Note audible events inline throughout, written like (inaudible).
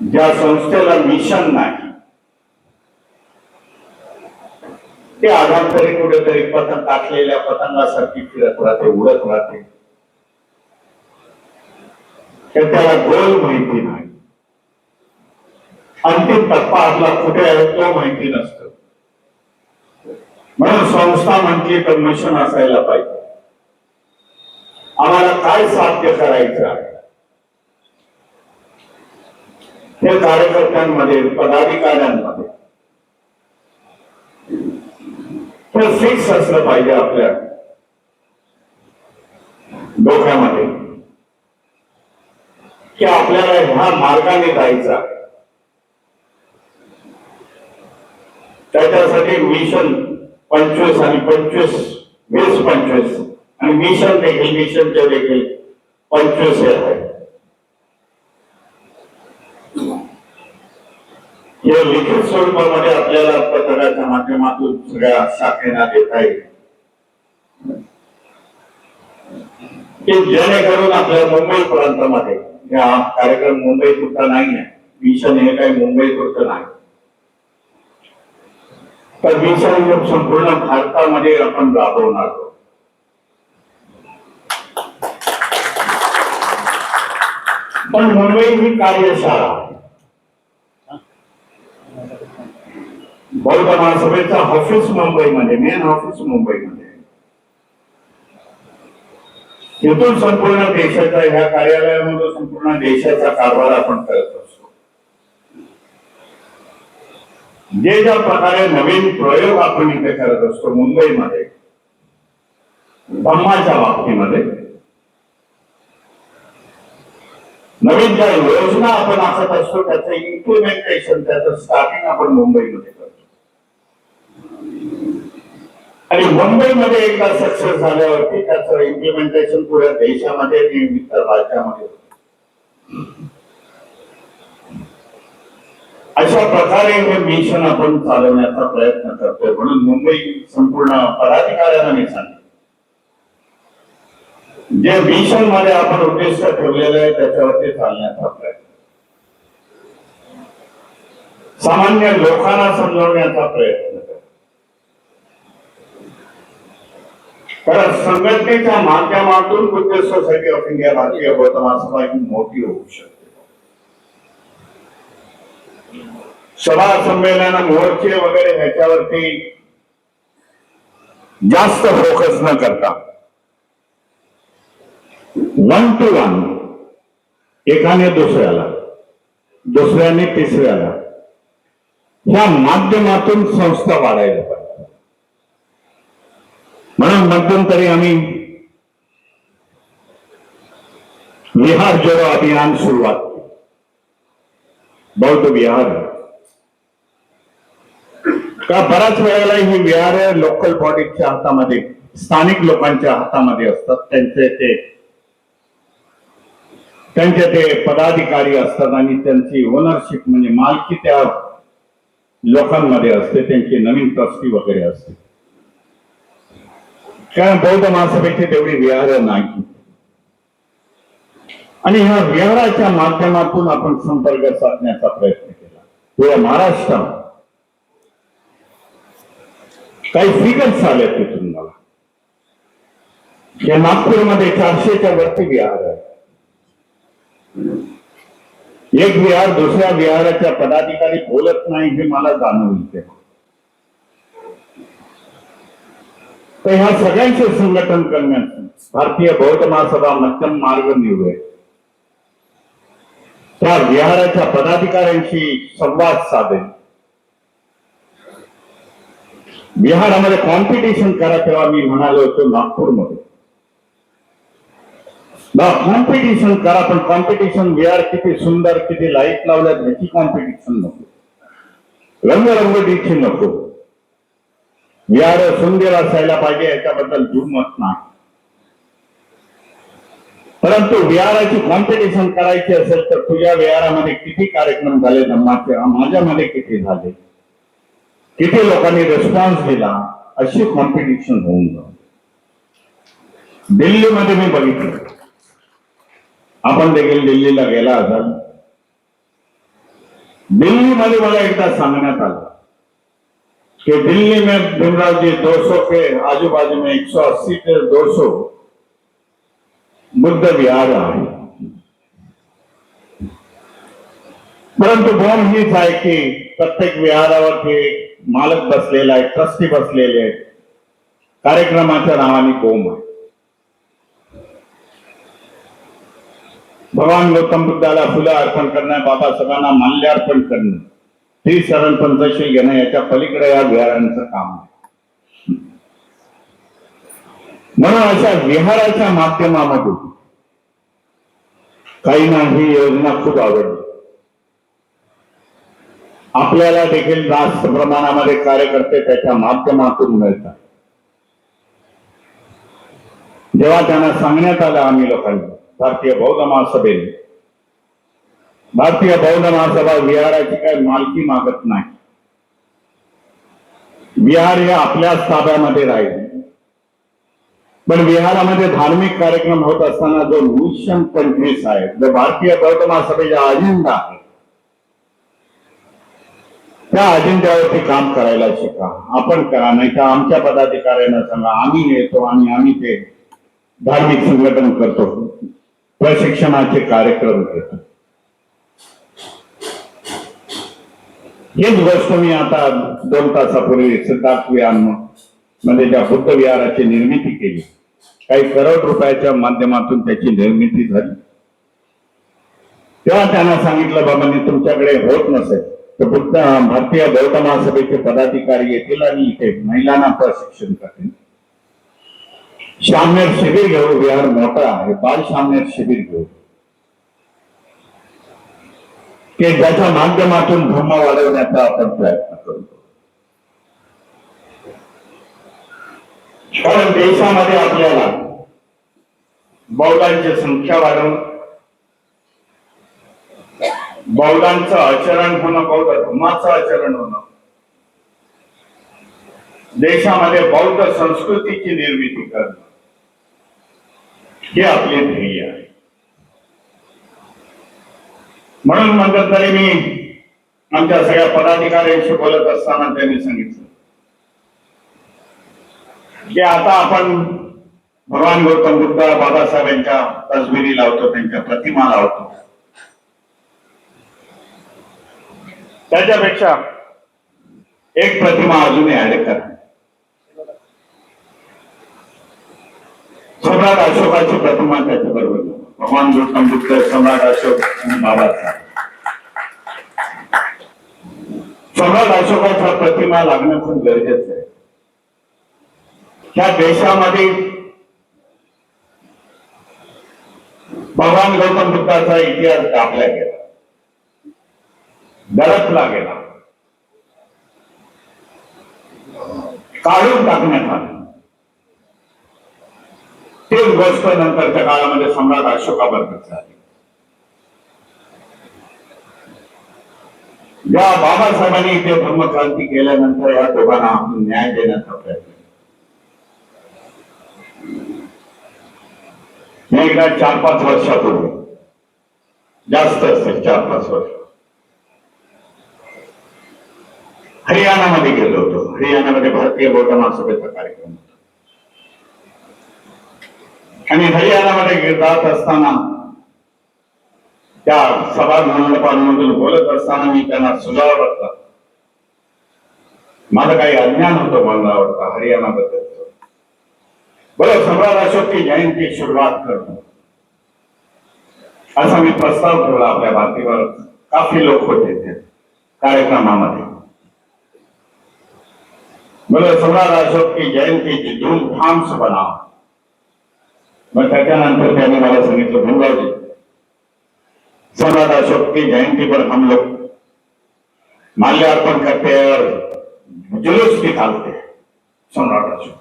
ज्या संस्थेला मिशन नाही ते आधारतरी कुठेतरी पतंग टाकलेल्या पतंगासारखी फिरत राहते उडत राहते. त्याला गोल माहिती नाही. अंतिम टप्पा आपला कुठे आहे तो माहिती नसतो. म्हणून संस्था म्हटली तर मिशन असायला पाहिजे. आम्हाला काय साध्य करायचं आहे? हे कार्यकर्त्यांमध्ये पदाधिकाऱ्यांमध्ये. हे फिक्स असलं पाहिजे आपल्या डोक्यामध्ये. की आपल्याला ह्या मार्गाने जायचा त्याच्यासाठी मिशन पंचवीस आणि पंचवीस वीस पंचवीस आणि मिशन देखील मिशनचे देखील पंचवीस हे आहे या लिखित स्वरूपामध्ये आपल्याला पत्रकाच्या माध्यमातून सगळ्या शाखेना देता येईल. जेणेकरून आपल्या मुंबई प्रांतामध्ये हा कार्यक्रम मुंबई पुरता नाही आहे मिशन हे काही मुंबई पुरतं नाही. तर मिशन हे संपूर्ण भारतामध्ये आपण राबवणार आहोत. पण मुंबई ही कार्यशाळा आहे. बौद्ध महासभेचं ऑफिस मुंबईमध्ये मेन ऑफिस मुंबईमध्ये. तिथून संपूर्ण देशाचा ह्या कार्यालयामधून संपूर्ण देशाचा कारभार आपण करत असतो. जे ज्या प्रकारे नवीन प्रयोग आपण इथे करत असतो मुंबईमध्ये धम्माच्या बाबतीमध्ये नवीन ज्या योजना आपण आखत असतो त्याचं इम्प्लिमेंटेशन त्याचं स्टार्टिंग आपण मुंबईमध्ये करतो. आणि मुंबईमध्ये एकदा सक्सेस झाल्यावरती त्याचं इम्प्लिमेंटेशन पुऱ्या देशामध्ये आणि इतर राज्यामध्ये अशा प्रकारे हे मिशन आपण चालवण्याचा प्रयत्न करतोय म्हणून मुंबई संपूर्ण पदाधिकाऱ्यांना मी सांगितलं जे मिशनमध्ये आपण उद्दिष्ट ठेवलेलं आहे त्याच्यावरती चालण्याचा प्रयत्न. सामान्य लोकांना समजवण्याचा प्रयत्न कारण संघटनेच्या माध्यमातून बुद्ध सोसायटी ऑफ इंडिया भारतीय बौद्ध सभा ही मोठी होऊ शकते. सभा संमेलन मोर्चे वगैरे ह्याच्यावरती जास्त फोकस न करता वन टू वन एकाने दुसऱ्याला दुसऱ्याने तिसऱ्याला ह्या माध्यमातून संस्था वाढायला पाहिजे. म्हणून मध्यंतरी आम्ही विहार जोडो अभियान सुरुवात बौद्ध विहार. का बऱ्याच वेळेला ही विहार लोकल बॉडीच्या हातामध्ये स्थानिक लोकांच्या हातामध्ये असतात. त्यांचे ते त्यांचे ते पदाधिकारी असतात आणि त्यांची ओनरशिप म्हणजे मालकी त्या लोकांमध्ये असते. त्यांची नवीन ट्रस्टी वगैरे असते. कारण बौद्ध महासभेची तेवढी विहार नाही. आणि ह्या विहाराच्या माध्यमातून आपण संपर्क साधण्याचा प्रयत्न केला. पुऱ्या महाराष्ट्रात काही फिगर्स आले तिथून मला. या नागपूरमध्ये चारशेच्या वरती विहार आहे एक विहार दुसऱ्या विहाराच्या पदाधिकारी बोलत नाही हे मला जाणवलं तेव्हा तर ह्या सगळ्यांचे संघटन करण्यात भारतीय बौद्ध महासभा मध्यम मार्ग निवडे त्या विहाराच्या पदाधिकाऱ्यांशी संवाद साधेल. बिहारामध्ये कॉम्पिटिशन करा तेव्हा मी म्हणालो होतो नागपूरमध्ये. कॉम्पिटिशन करा पण कॉम्पिटिशन विहार किती सुंदर किती लाइट लावल्यात ह्याची कॉम्पिटिशन नको. रंगरंगोटीची नको. विहार सुंदर असायला पाहिजे याच्याबद्दल दुर्मत नाही. परंतु विहाराची कॉम्पिटिशन करायची असेल तर तुझ्या विहारामध्ये किती कार्यक्रम झाले धम्माचे? माझ्यामध्ये किती झाले? किती लोकांनी रिस्पॉन्स दिला? अशी कॉम्पिटिशन होऊन जाऊ दिल्लीमध्ये मी बघितलं. आपण देखील दिल्लीला गेला असाल. दिल्लीमध्ये मला एकदा सांगण्यात आलं. कि दिल्ली में भीमराव जी 200 के आजू बाजू में 180 से 200 बुद्ध विहार आहे परंतु बोम हीच आहे की प्रत्येक विहारावरती एक मालक बसलेला आहे ट्रस्टी बसलेले आहेत कार्यक्रमाच्या नावाने बोम आहे भगवान गौतम बुद्धाला फुलं अर्पण करणं बाबासाहेबांना माल्यार्पण करणं ती शरण पंचशील घेणं याच्या पलीकडे या विहारांचं काम आहे. म्हणून अशा विहाराच्या माध्यमामधून काहींना ही योजना खूप आवडली. आपल्याला देखील जास्त प्रमाणामध्ये कार्यकर्ते त्याच्या माध्यमातून मिळतात. जेव्हा त्यांना सांगण्यात आलं आम्ही लोकांनी भारतीय बौद्ध महासभेने भारतीय बौद्ध महासभा विहाराची काही मालकी मागत नाही. विहार हे आपल्याच ताब्यामध्ये राहील. पण विहारामध्ये धार्मिक कार्यक्रम होत असताना जो मिशन पंचवीस आहे जो भारतीय बौद्ध महासभेचा अजेंडा आहे त्या अजेंड्यावरती काम करायला शिका. आपण करा नाही तर आमच्या पदाधिकाऱ्यांना सांगा आम्ही येतो आणि आम्ही ते धार्मिक संघटन करतो. प्रशिक्षणाचे कार्यक्रम घेतो. हीच गोष्ट मी आता दोन तासापूर्वी सिद्धार्थ विहारमध्ये म्हणजे ज्या बुद्ध विहाराची निर्मिती केली काही करोड रुपयाच्या माध्यमातून त्याची निर्मिती झाली. तेव्हा त्यांना सांगितलं बाबांनी म्हणजे तुमच्याकडे होत नसेल तर बुद्ध भारतीय बौद्ध महासभेचे पदाधिकारी येतील आणि इथे महिलांना प्रशिक्षण करतील. शाम्य शिबिर घेऊ विहार मोठा आहे बाल शाम्य शिबिर घेऊ की ज्याच्या माध्यमातून धर्म वाढवण्याचा आपण प्रयत्न करतो कारण देशामध्ये आपल्याला बौद्धांची संख्या वाढवणं बौद्धांचं आचरण होणं बौद्ध धर्माचं आचरण होणं देशामध्ये बौद्ध संस्कृतीची निर्मिती करणं हे आपले ध्येय आहे. म्हणून म्हणतात तरी मी आमच्या सगळ्या पदाधिकाऱ्यांशी बोलत असताना त्यांनी सांगितलं. की आता आपण भगवान गौतम बुद्ध बाबासाहेबांच्या तसबिरी लावतो त्यांच्या प्रतिमा लावतो. त्याच्यापेक्षा एक प्रतिमा अजूनही ऍड करा सम्राट अशोकाची प्रतिमा त्याच्या बरोबर भगवान गौतम बुद्ध सम्राट अशोक आणि बाबासाहेब. सम्राट अशोकाचा प्रतिमा लागणं खूप गरजेचं आहे. ह्या देशामध्ये भगवान गौतम बुद्धाचा इतिहास दाबला गेला. दडपला गेला. काढून टाकण्यात आला. तेच गोष्ट नंतरच्या काळामध्ये सम्राट अशोकाबद्दल झाली. या बाबासाहेबांनी इथे धर्मक्रांती केल्यानंतर या दोघांना आपण न्याय देण्याचा प्रयत्न केला. मी एकदा चार पाच वर्षापूर्वी जास्त असेल चार पाच वर्ष हरियाणामध्ये गेलो होतो. हरियाणामध्ये भारतीय बौद्ध महासभेचा कार्यक्रम होता. आणि हरियाणामध्ये जात असताना त्या सभा बोलत असताना मी त्यांना सुजाव वाटला माझं काही अज्ञान होतं मला बोलण्यावरचा हरियाणाबद्दल. बरं सम्राट अशोक की जयंती सुरुवात करतो असा मी प्रस्ताव ठेवला आपल्या भारतीवर काफी लोक होते ते कार्यक्रमामध्ये. बोलो सम्राट अशोक की जयंतीची धूमधाम से बनाव मग त्याच्यानंतर त्यांनी मला सांगितलं भीमरावजी सम्राट अशोक की जयंती पर हम लोग माल्यार्पण करते हैं और जुलूस निकालते हैं सम्राट अशोक.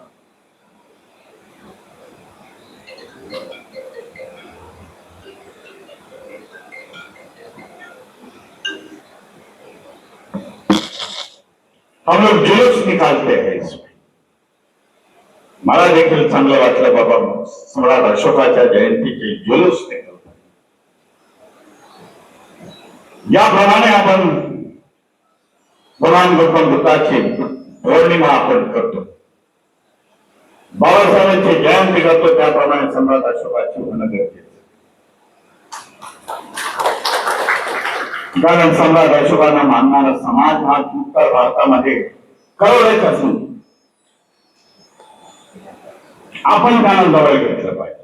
हम लोग जुलूस निकालते हैं इसमें। मला देखील चांगलं वाटलं बाबा सम्राट अशोकाच्या जयंतीचे जुलूस याप्रमाणे आपण भगवान गौतम बुद्धाची पौर्णिमा आपण करतो. बाबासाहेबांची जयंती करतो त्याप्रमाणे सम्राट अशोकाची होणं गरजेचं कारण सम्राट अशोकांना मानणारा समाज हा उत्तर भारतामध्ये करोडेच असून आपण त्यांना जवळ घेतलं पाहिजे.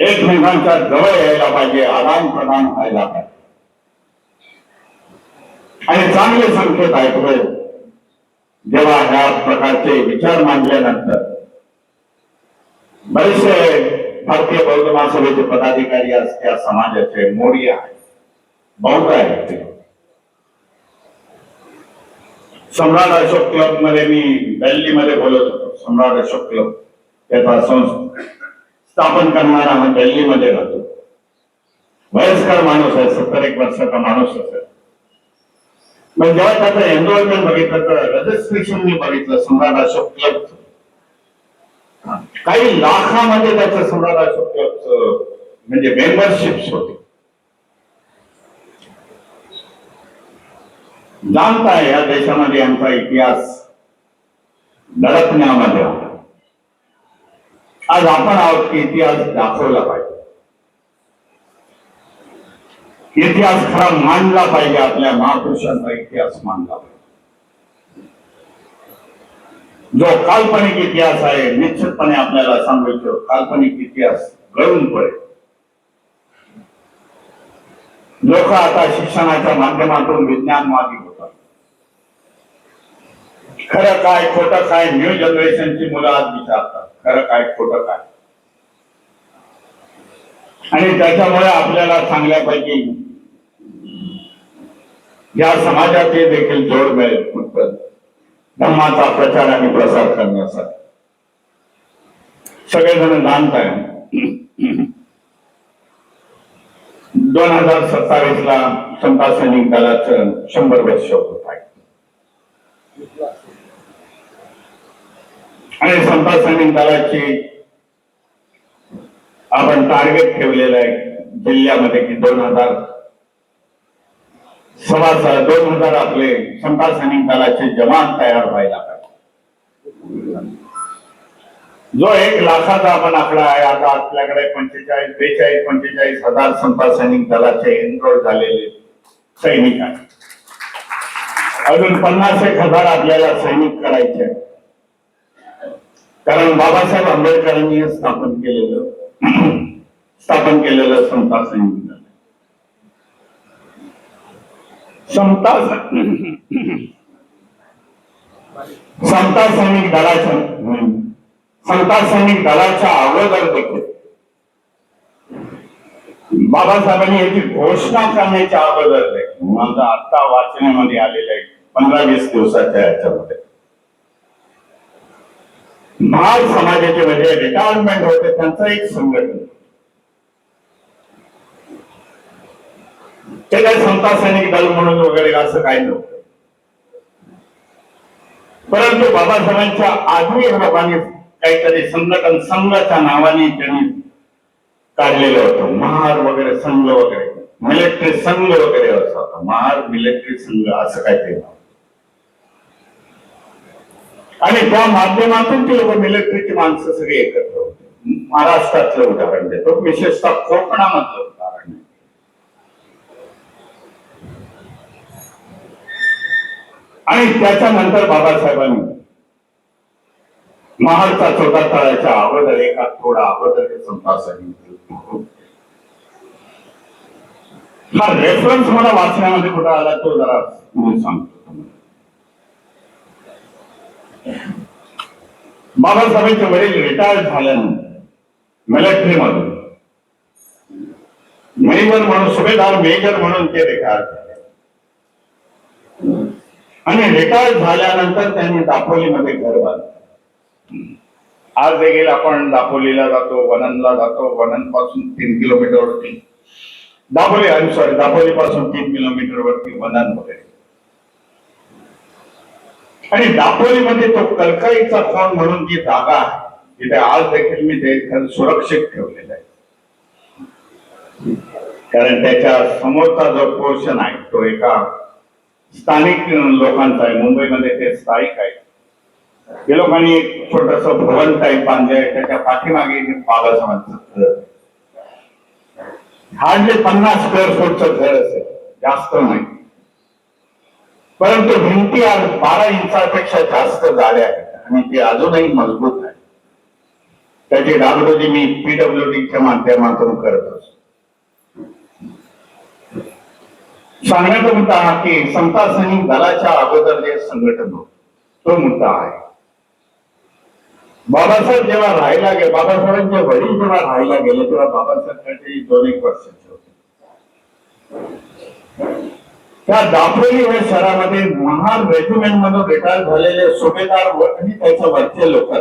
एकमेकांच्या जवळ यायला पाहिजे आदान प्रदान व्हायला पाहिजे. आणि चांगले संकेत ऐकले जेव्हा ह्या प्रकारचे विचार मांडल्यानंतर बरेचसे भारतीय बौद्ध महासभेचे पदाधिकारी आज त्या समाजाचे मोडी आहेत बौद्ध आहेत ते. सम्राट अशोक क्लबमध्ये मी दिल्लीमध्ये बोलत होतो. सम्राट अशोक क्लब त्याचा स्थापन करणारा हा दिल्लीमध्ये राहतो. वयस्कर माणूस आहे सत्तर एक वर्षाचा माणूस असेल मग जेव्हा त्याचं एनरोलमेंट बघितलं तर रजिस्ट्रेशन मी बघितलं सम्राट अशोक क्लब. काही लाखामध्ये त्याचं सम्राट अशोक क्लब म्हणजे मेंबरशिप्स होते. जाणताय या देशामध्ये आमचा इतिहास दडपण्यामध्ये आज आपण आहोत की इतिहास दाखवला पाहिजे. इतिहास खरा मांडला पाहिजे आपल्या महापुरुषांचा इतिहास मांडला पाहिजे. जो काल्पनिक इतिहास आहे निश्चितपणे आपल्याला सांगायचो काल्पनिक इतिहास गळून पडेल. लोक आता शिक्षणाच्या माध्यमातून विज्ञानवादी होतात. खरं काय खोटं काय न्यू जनरेशनची मुलं आज विचारतात. खरं काय खोटं काय? आणि त्याच्यामुळे आपल्याला चांगल्यापैकी या समाजाचे देखील जोड मिळेल. धर्माचा प्रचार आणि प्रसार करण्यासाठी. सगळेजण जाणत आहे दोन हजार सत्तावीस ला समता सैनिक दलाचं शंभर वर्ष होत आहे आणि समता सैनिक दलाची आपण टार्गेट ठेवलेलं आहे जिल्ह्यामध्ये की दोन हजार सव्वा दोन हजार आपले समता सैनिक दलाचे जवान तयार व्हायला पाहिजे. जो एक लाखाचा आपण आकडा आहे आता आपल्याकडे पंचेचाळीस बेचाळीस पंचेचाळीस हजार संपा सैनिक दलाचे एनरोल झालेले सैनिक आहे अजून पन्नास एक हजार आपल्याला सैनिक करायचे कारण बाबासाहेब आंबेडकरांनी हे स्थापन केलेलं स्थापन केलेलं समता सैनिक दल समता समता सैनिक दलाच्या हम्म. सैनिक दलाच्या अगोदर देखील. बाबासाहेबांनी याची घोषणा करण्याच्या अगोदर देखील. माझं आता वाचण्यामध्ये आलेलं आहे पंधरा वीस दिवसाच्या याच्यामध्ये. महाल समाजाचे म्हणजे रिटायरमेंट होते त्यांचं एक संघटन. ते काय समता सैनिक दल म्हणून वगैरे असं काही नव्हतं. परंतु बाबासाहेबांच्या आधी लोकांनी काहीतरी संघटन संघाच्या नावाने त्यांनी काढलेलं होतं. महार वगैरे संघ वगैरे. मिलिटरी संघ वगैरे असं होतं. महार मिलिटरी संघ असं काहीतरी आणि त्या माध्यमातून ते लोक मिलिटरीची माणसं सगळी एकत्र होते. महाराष्ट्रातलं उदाहरण देतो. विशेषतः कोकणामधलं उदाहरण आणि त्याच्यानंतर बाबासाहेबांनी महाडचा छोटा तळाच्या अगोदर एका थोडा अगोदर संता सांगितलं हा रेफरन्स मला वाचण्यामध्ये कुठं आला तो जरा मी सांगतो बाबासाहेबांचे वडील रिटायर्ड झाल्यानंतर मिलिटरी मधून मेजर म्हणून सुभेदार मेजर म्हणून ते रिटायर झाले. आणि रिटायर झाल्यानंतर त्यांनी दापोलीमध्ये घर बांधलं. आज देखील आपण दापोलीला जातो वननला जातो. वननपासून तीन किलोमीटर वरती दापोली आय सॉरी दापोली पासून तीन किलोमीटर वरती वनन वगैरे आणि दापोलीमध्ये तो कलकाईचा खोन म्हणून जी जागा आहे तिथे आज देखील मी ते घर सुरक्षित ठेवलेलं आहे. कारण त्याच्या समोरचा जो पोर्शन आहे तो एका स्थानिक लोकांचा आहे. मुंबईमध्ये ते स्थायिक आहे. ते लोकांनी एक छोटस भवन टाईप बांधलंय त्याच्या पाठीमागे एक बाबासाहेबांचं घर. हार्डली पन्नास स्क्वेअर फूटचं घर असेल जास्त नाही. परंतु भिंती आज बारा इंचापेक्षा जास्त जाड्या आहेत आणि ती अजूनही मजबूत आहे. त्याची डागडोजी मी पीडब्ल्यू डीच्या माध्यमातून करत असतो. सांगण्याचा मुद्दा हा की समता सैनिक दलाच्या अगोदर जे संघटन होत तो मुद्दा आहे. बाबासाहेब जेव्हा राहायला गेले बाबासाहेबांचे वडील जेव्हा राहायला गेले तेव्हा बाबासाहेब दोन एक वर्षाचे होते. त्या दापोली हे शहरामध्ये महान रेजिमेंट मधून रिटायर झालेले सुभेदार आणि त्याच्या वरचे लोक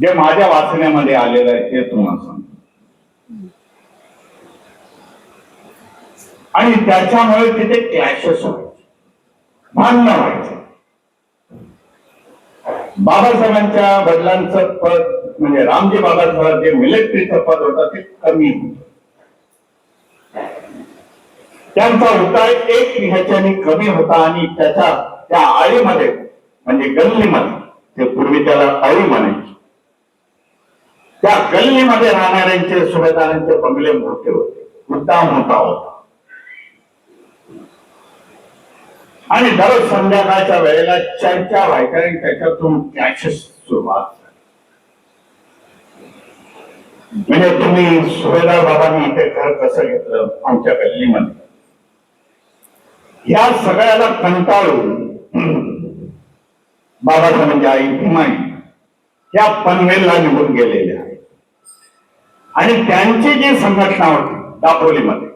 जे माझ्या वाचण्यामध्ये आलेलं आहे ते तुम्हाला सांगतो. आणि त्याच्यामुळे तिथे क्लॅशेस व्हायचे. भांडणं व्हायचे. बाबासाहेबांच्या वडिलांचं पद म्हणजे रामजी बाबासाहेब जे मिलिटरीचं पद होतं ते कमी होतं. त्यांचा उतार एक ह्याच्याने कमी होता आणि त्याच्या त्या आळीमध्ये म्हणजे गल्लीमध्ये ते पूर्वी त्याला आळी म्हणायचे. त्या गल्लीमध्ये राहणाऱ्यांचे सुभेदारांचे बंगले मोठे होते मुद्दाम होता होता. आणि दररोज संध्याकाळच्या वेळेला चर्चा व्हायच्या आणि त्याच्यातून क्लॅशेस सुरुवात म्हणजे तुम्ही सुभेदार बाबांनी इथे घर कसं घेतलं आमच्या गल्लीमध्ये? या सगळ्याला कंटाळून (clears throat) बाबासाहेबांची म्हणजे आई माई या पनवेलला निघून गेलेल्या आहेत. आणि त्यांची जी संघटना होती दापोलीमध्ये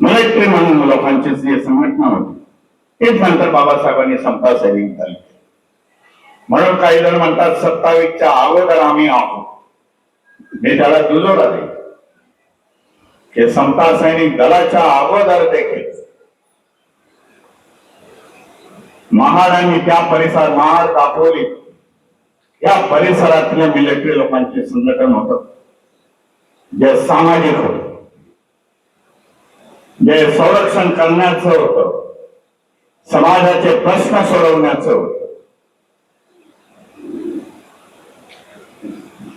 मिलिटरी म्हणून लोकांची जी संघटना होती. तेच नंतर बाबासाहेबांनी समता सैनिक झाली. म्हणून काही जण म्हणतात सत्तावीसच्या अगोदर आम्ही आहोत. मी त्याला दुजोरा दे की समता सैनिक दलाच्या अगोदर देखील. महाड आणि त्या परिसर महाड दाखवली. या परिसरातल्या मिलिटरी लोकांचे संघटन होत. जे सामाजिक होतं. जे संरक्षण करण्याचं होतं समाजाचे प्रश्न सोडवण्याचं होतं.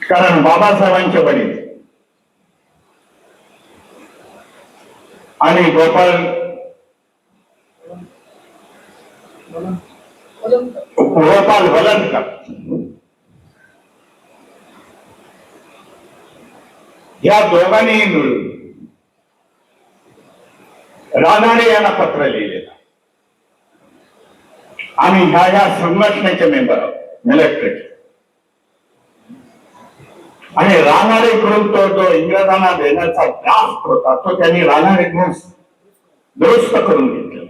कारण बाबासाहेबांचे वडील आणि गोपाळ गोपाल वलनकर या दोघांनीही मिळून रानाडे यांना पत्र लिहिलेलं. आम्ही ह्या ह्या संघटनेचे मेंबर आहोत मिलिटरीचे आणि रानाडेकडून तो जो इंग्रजांना देण्याचा ड्राफ्ट होता तो त्यांनी रानाडेकडून दुरुस्त करून घेतलेला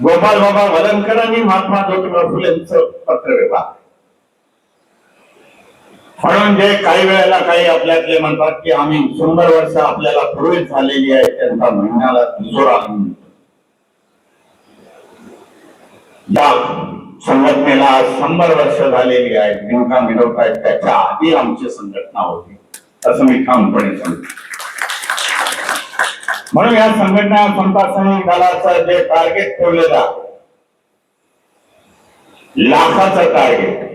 गोपाल बाबा वलनकरांनी महात्मा ज्योतिबा फुलेंचं पत्र व्यवहार म्हणून जे काही वेळेला काही आपल्यातले म्हणतात की आम्ही शंभर वर्ष आपल्याला पूर्वीच झालेली आहे त्यांचा महिन्याला दुसरा या संघटनेला आज शंभर वर्ष झालेली आहे. नेमका मिळवत आहेत त्याच्या आधी आमची संघटना होती. असं मी ठामपणे सांगतो. म्हणून या संघटना संपासनी दलाचं जे टार्गेट ठेवलेलं लाखाचं टार्गेट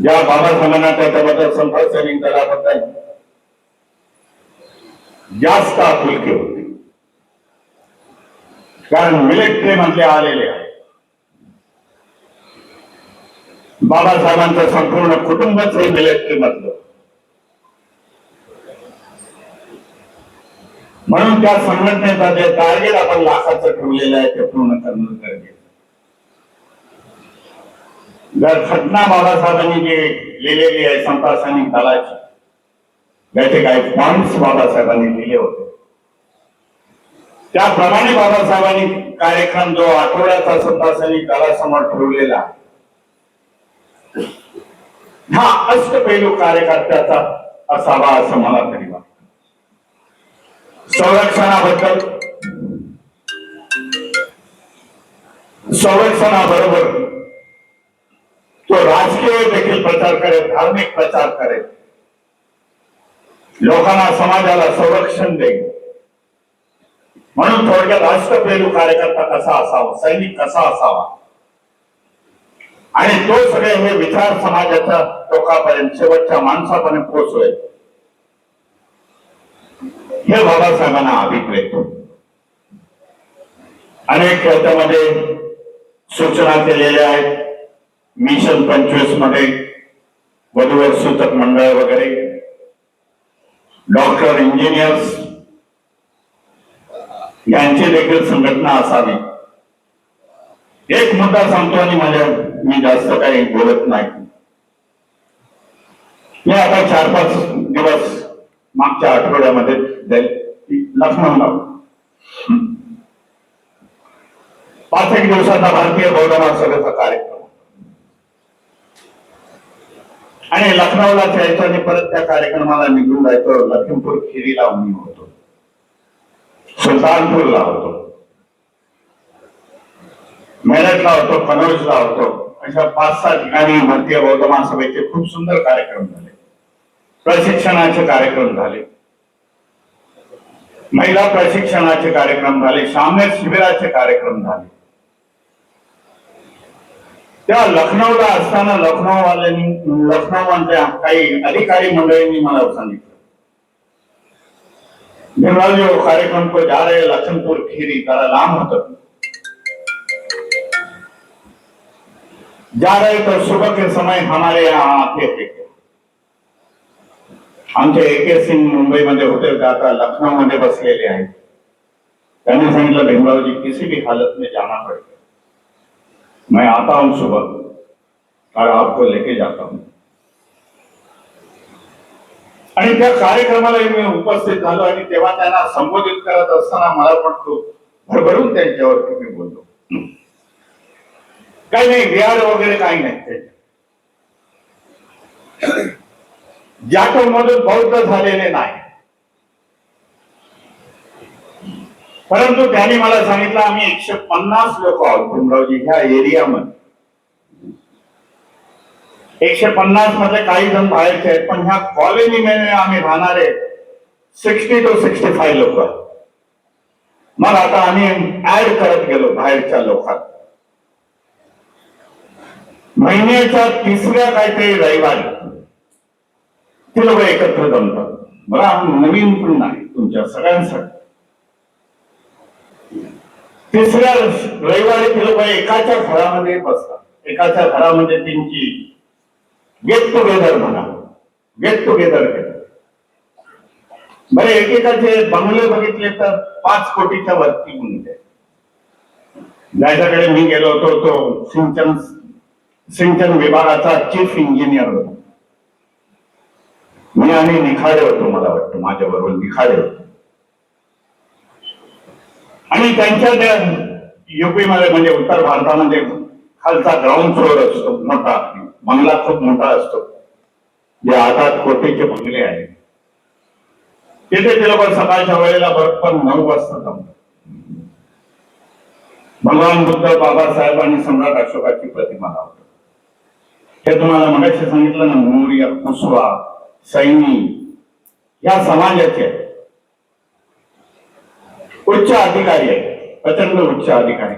ज्या बाबासाहेबांना त्याच्याबद्दल संपर्क सैनिक दलाबद्दल जास्त आपुलकी होती. कारण मिलिटरी मधले आलेले आहे बाबासाहेबांचं संपूर्ण कुटुंबच हे मिलिटरी मधलं म्हणून त्या संघटनेचा जे टार्गेट आपण लाखाचं ठेवलेलं आहे ते पूर्ण करणं गरजेचं घटना बाबासाहेबांनी जे लिहिलेली आहे समता सैनिक दलाची याचे काही पॉइंट्स बाबासाहेबांनी लिहिले होते. त्याप्रमाणे बाबासाहेबांनी कार्यक्रम जो आठवड्याचा समता सैनिक दलासमोर ठेवलेला आहे हा अष्टपैलू कार्यकर्त्याचा असावा असं मला तरी वाटत. संरक्षणाबद्दल संरक्षणाबरोबर तो राजकीय देखील प्रचार करेल धार्मिक प्रचार करेल. लोकांना समाजाला संरक्षण देईल. म्हणून थोडक्यात राष्ट्रप्रेरू कार्यकर्ता कसा असावा सैनिक कसा असावा? आणि तो सगळे हे विचार समाजाच्या लोकांपर्यंत शेवटच्या माणसापर्यंत पोहोचवेल. हे बाबासाहेबांना अभिप्रेत अनेक त्याच्यामध्ये सूचना केलेल्या आहेत. मिशन पंचवीसमध्ये वधूवर सूचक मंडळ वगैरे डॉक्टर इंजिनियर्स यांची देखील संघटना असावी. एक मुद्दा सांगतो आणि माझ्या मी जास्त काही बोलत नाही. मी आता चार पाच दिवस मागच्या आठवड्यामध्ये दे- लखनौला पाच एक दिवसाचा भारतीय बौद्ध महासभेचा कार्यक्रम. आणि लखनौला जायचं आणि परत त्या कार्यक्रमाला निघून जायचं. लखीमपूर खिरीला मी होतो. सुलतानपूरला होतो. मेरठला होतो कनौजला होतो. अशा पाच सहा ठिकाणी भारतीय बौद्ध महासभेचे खूप सुंदर कार्यक्रम झाले. प्रशिक्षणाचे कार्यक्रम झाले. महिला प्रशिक्षणाचे कार्यक्रम झाले. शामेर शिबिराचे कार्यक्रम झाले. तेव्हा लखनौला असताना लखनौवाल्यांनी लखनौमधल्या काही अधिकारी मंडळींनी मला सांगितलं. भीमरावजी वो कार्यक्रम को जा रहे, लखनपुर खीरी, जरा लांब होत. जा रहे तो सुबह के समय हमारे यहाँ आते थे। आमचे ए के सिंग मुंबईमध्ये होते, ते आता लखनौ मध्ये बसलेले आहेत. त्यांनी सांगितलं, भीमरावजी, किसी भी हालत में जाना पड़ेगा. मैं आता हूं सुबह और आपको लेके जाता हूं। आणि त्या कार्यक्रमाला मी उपस्थित झालो आणि तेव्हा त्यांना संबोधित करत असताना मला पण खूप भरभरून त्यांच्यावरती मी बोललो. काही नाही विहार वगैरे काही नाही त्याच्यात. जाटोमधून बौद्ध झालेले नाही. परंतु त्यांनी मला सांगितलं आम्ही एकशे पन्नास लोक आहोत भीमरावजी ह्या एरियामध्ये. एकशे पन्नासमध्ये काही जण बाहेरचे आहेत पण ह्या कॉलनीमध्ये आम्ही राहणारे सिक्स्टी टू सिक्स्टी फाय लोक मग आता आम्ही ऍड करत गेलो बाहेरच्या लोकात महिन्याच्या तिसऱ्या काहीतरी रविवारी ते लोक एकत्र जमतात. बघा नवीन पण नाही तुमच्या सगळ्यांसाठी. तिसऱ्या रविवारी ते लोक एकाच्या घरामध्ये बसतात. एकाच्या घरामध्ये त्यांची गेट टुगेदर म्हणा. गेट टुगेदर केलं. बरे एकेकाचे बंगले बघितले तर पाच कोटीच्या वरती गुंठे ज्याच्याकडे मी गेलो होतो तो सिंचन सिंचन विभागाचा चीफ इंजिनियर होता. मी आणि निखाडे होतो मला वाटतं माझ्या बरोबर निखाडे होतो. आणि त्यांच्या त्या युपीमध्ये म्हणजे उत्तर भारतामध्ये खालचा ग्राउंड फ्लोअर असतो मोठा. बंगला खूप मोठा असतो. जे आता आठ कोटीचे बंगले आहेत. तिथे ते लोक सकाळच्या वेळेला बरोबर नऊ वाजता जमतात भगवान बुद्ध बाबासाहेब आणि सम्राट अशोकाची प्रतिमा लावतात हे तुम्हाला मगाशी सांगितलं ना मोर्या कुसवा सैनी या समाजाचे आहेत. उच्च अधिकारी आहेत प्रचंड उच्च अधिकारी.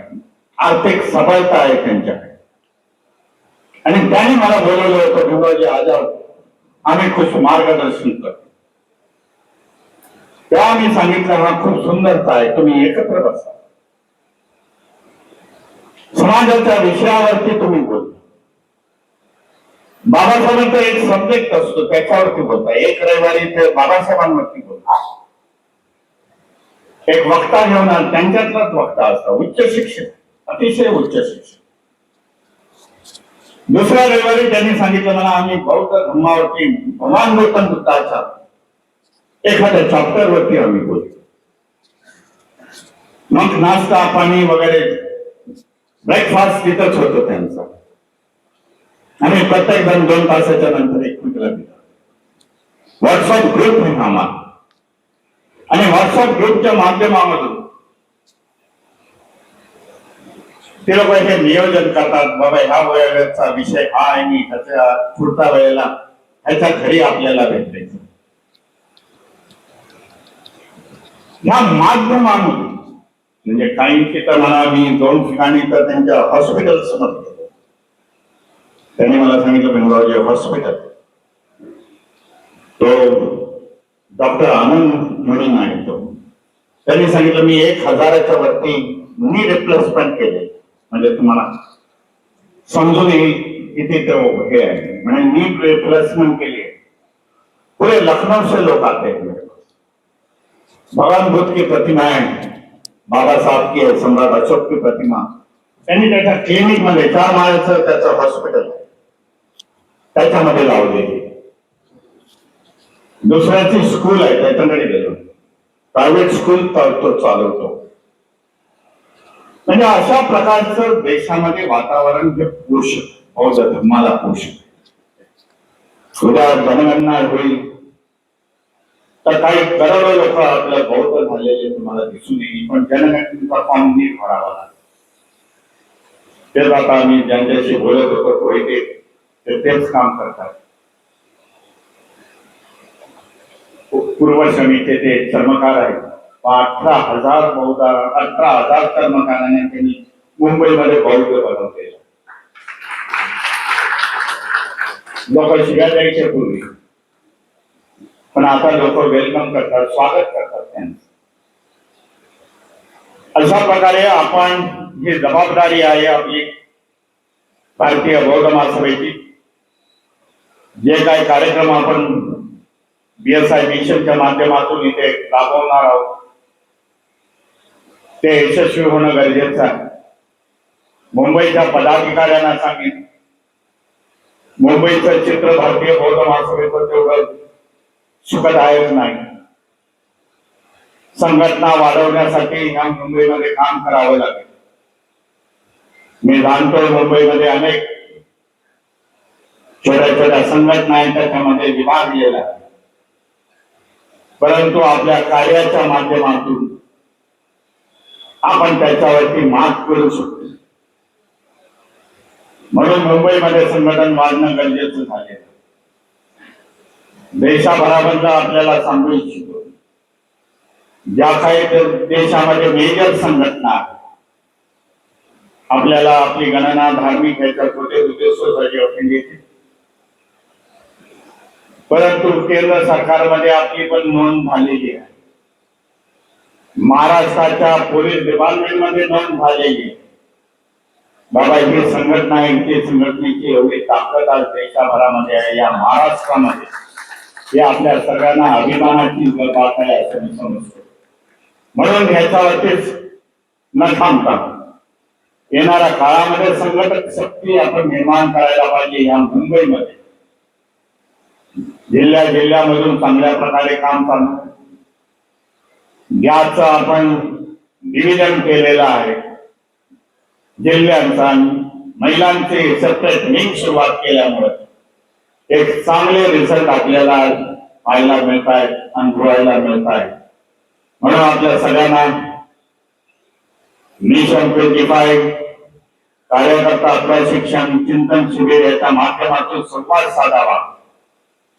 आर्थिक सफलता आहे त्यांच्याकडे. आणि त्यांनी मला बोलवलं होतं भीमरावजी आजार आम्ही खूप मार्गदर्शन करतो. तेव्हा मी सांगितलं हा खूप सुंदरता आहे तुम्ही एकत्र बसा. समाजाच्या विषयावरती तुम्ही बोल. बाबासाहेबांचा एक सब्जेक्ट असतो त्याच्यावरती बोलता. एक रविवारी ते बाबासाहेबांवरती बोलता. एक वक्ता घेऊन आला, त्यांच्यातलाच वक्ता असतात उच्च शिक्षण अतिशय उच्च शिक्षण दुसऱ्या रविवारी त्यांनी सांगितलं मला आम्ही बौद्ध धर्मावरती भगवान गौतम बुद्धाच्या एखाद्या चॅप्टर वरती आम्ही बोलतो. मग नाश्ता पाणी वगैरे ब्रेकफास्ट तिथंच होतो त्यांचा. आणि प्रत्येक जण दोन तासाच्या नंतर एकमेकाला दिला व्हॉट्सअप ग्रुप आहे आम्हाला. आणि व्हॉट्सअप ग्रुपच्या माध्यमामधून. ते लोक हे नियोजन करतात बाबा ह्या वयाचा विषय हा आणि ह्याच्या पुढच्या वेळेला ह्याच्या घरी आपल्याला भेटायचं. ह्या माध्यमामधून म्हणजे काही तर म्हणा मी दोन ठिकाणी तर त्यांच्या हॉस्पिटल समोर गेलो. त्यांनी मला सांगितलं भिमरावजी हॉस्पिटल तो डॉक्टर आनंद म्हणून आहे तो त्यांनी सांगितलं मी एक हजाराच्या वरती मी रिप्लेसमेंट केले म्हणजे तुम्हाला समजून येईल इथे ते हे आहे. म्हणजे मी रिप्लेसमेंट केली आहे. लखनौचे लखनऊ से लोग आते हैं भगवान बुद्ध की प्रतिमा है बाबा साहब की आहे सम्राट अशोक की प्रतिमा. त्यांनी त्याच्या क्लिनिकमध्ये चार माळ्याचं त्याचं हॉस्पिटल आहे. त्याच्यामध्ये लावलेली. दुसऱ्याची स्कूल आहे त्याच्याकडे गेलो. प्रायव्हेट स्कूल तो चालवतो. म्हणजे अशा प्रकारचं देशामध्ये वातावरण हे पोषक बौद्ध धर्माला पोषक उद्या जनगणना होईल. तर काही करोडो लोक आपल्या बौद्ध झालेले तुम्हाला दिसून येईल पण जनगणनेचा फॉर्म नीट भरावा लागेल. तेच आता आम्ही ज्यांच्याशी बोलत होतो कोयते ते तेच काम करतात. पूर्व समितीचे ते चर्मकार आहेत अठरा हज़ार बौद्ध अठरा हज़ार कर्मकारांनी त्यांनी मुंबईमध्ये बौद्ध बनवलेलं लोक पूर्वी. पण आता लोक वेलकम करतात, स्वागत करतात त्यांचं. अशा प्रकारे आपण ही जबाबदारी आहे आपली भारतीय बौद्ध महासभेची. जे काही कार्यक्रम आपण बीएसआय मिशनच्या माध्यमातून इथे राबवणार आहोत. ते यशस्वी होणं गरजेचं आहे. मुंबईच्या पदाधिकाऱ्यांना सांगितलं मुंबईचं चित्र भारतीय बौद्ध महासभेचं तेवढं सुखदायक नाही? संघटना वाढवण्यासाठी ह्या मुंबईमध्ये काम करावं लागेल. मी जाणतोय मुंबईमध्ये अनेक छोट्या छोट्या संघटना आहेत त्याच्यामध्ये विभागलेला आहे. परंतु आपल्या कार्याच्या माध्यमातून आपण त्याच्यावरती मात करू शकतो. म्हणून मुंबईमध्ये संघटन वाढणं गरजेचं झाले देशाभराबद्दल आपल्याला सांगू इच्छितो. ज्या काही देशामध्ये मेजर संघटना आपल्याला आपली गणना धार्मिक ह्याच्या छोटे उद्योग सोसायटी ऑफ इंडियाची परंतु केंद्र सरकारमध्ये आपली पण नोंद झालेली आहे. महाराष्ट्राच्या पोलीस डिपार्टमेंटमध्ये नोंद झालेली आहे. बाबा ही संघटना यांची संघटनेची एवढी ताकद आज देशाभरामध्ये आहे या महाराष्ट्रामध्ये. हे आपल्या सगळ्यांना अभिमानाची बात आहे असं मी समजतो. म्हणून ह्याच्यावरतीच न थांबता येणाऱ्या काळामध्ये संघटक शक्ती आपण निर्माण करायला पाहिजे या मुंबईमध्ये. जिल्ह्या जिल्ह्यामधून चांगल्या प्रकारे काम चालू. आहे. आपण डिव्हिजन केलेलं आहे. जिल्ह्यांचा महिलांचे सतत विंग सुरुवात केल्यामुळे एक चांगले रिझल्ट आपल्याला पाहायला मिळत आहेत अनुभवायला मिळत आहे म्हणून आपल्या सगळ्यांना मिशन ट्वेंटी कार्यकर्ता प्रशिक्षण चिंतन शिबिर याच्या माध्यमातून संवाद साधावा.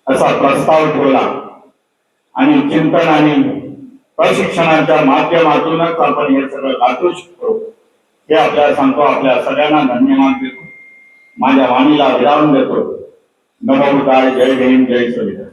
असा प्रस्ताव ठेवला. आणि चिंतन आणि प्रशिक्षणाच्या माध्यमातूनच आपण हे सगळं गाठू शकतो. हे आपल्याला सांगतो आपल्या सगळ्यांना धन्यवाद देतो. माझ्या वाणीला विराम देतो. नमो जय भीम जय संविधान